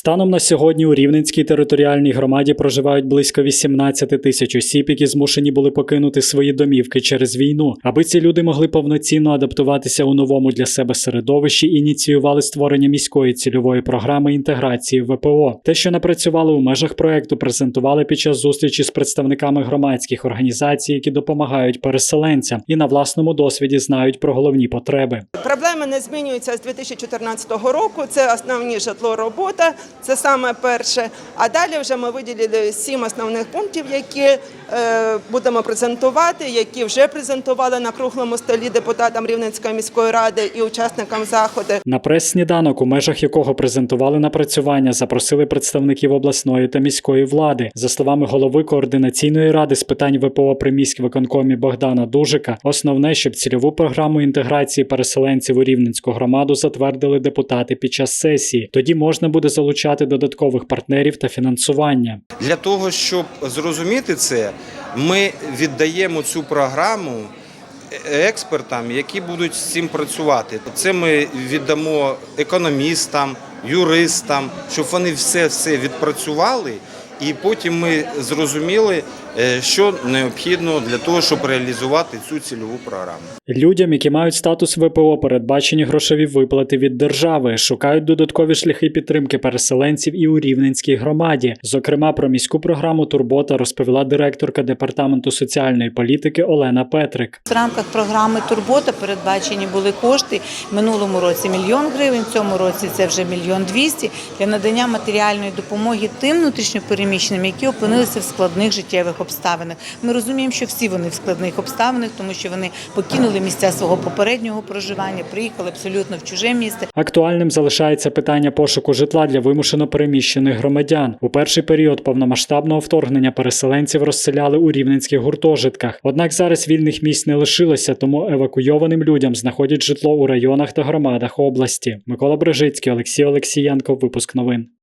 Станом на сьогодні у Рівненській територіальній громаді проживають близько 18 тисяч осіб, які змушені були покинути свої домівки через війну. Аби ці люди могли повноцінно адаптуватися у новому для себе середовищі, ініціювали створення міської цільової програми інтеграції ВПО. Те, що напрацювали у межах проекту, презентували під час зустрічі з представниками громадських організацій, які допомагають переселенцям і на власному досвіді знають про головні потреби. Проблеми не змінюються з 2014 року. Це основні житло, робота. Це саме перше. А далі вже ми виділили сім основних пунктів, які е, будемо презентувати, які вже презентували на круглому столі депутатам Рівненської міської ради і учасникам заходу. На прес-сніданок, у межах якого презентували напрацювання, запросили представників обласної та міської влади. За словами голови координаційної ради з питань ВПО при міськвиконкомі Богдана Дужика, основне, щоб цільову програму інтеграції переселенців у Рівненську громаду затвердили депутати під час сесії. Тоді можна буде залучати додаткових партнерів та фінансування. Для того, щоб зрозуміти це, ми віддаємо цю програму експертам, які будуть з цим працювати. Це ми віддамо економістам, юристам, щоб вони все все відпрацювали, і потім ми зрозуміли, е, що необхідно для того, щоб реалізувати цю цільову програму. Людям, які мають статус ВПО, передбачені грошові виплати від держави, шукають додаткові шляхи підтримки переселенців і у Рівненській громаді. Зокрема, про міську програму Турбота розповіла директорка департаменту соціальної політики Олена Петрик. В рамках програми Турбота передбачені були кошти в минулому році мільйон гривень, в цьому році це вже мільйон двісті для надання матеріальної допомоги тим внутрішньопереміщеним, які опинилися в складних життєвих обставинах. Ми розуміємо, що всі вони в складних обставинах, тому що вони покинули місця свого попереднього проживання, приїхали абсолютно в чуже місце. Актуальним залишається питання пошуку житла для вимушено переміщених громадян. У перший період повномасштабного вторгнення переселенців розселяли у рівненських гуртожитках. Однак зараз вільних місць не лишилося, тому евакуйованим людям знаходять житло у районах та громадах області. Микола Брижицький, Олексій Олексієнко. Випуск новин.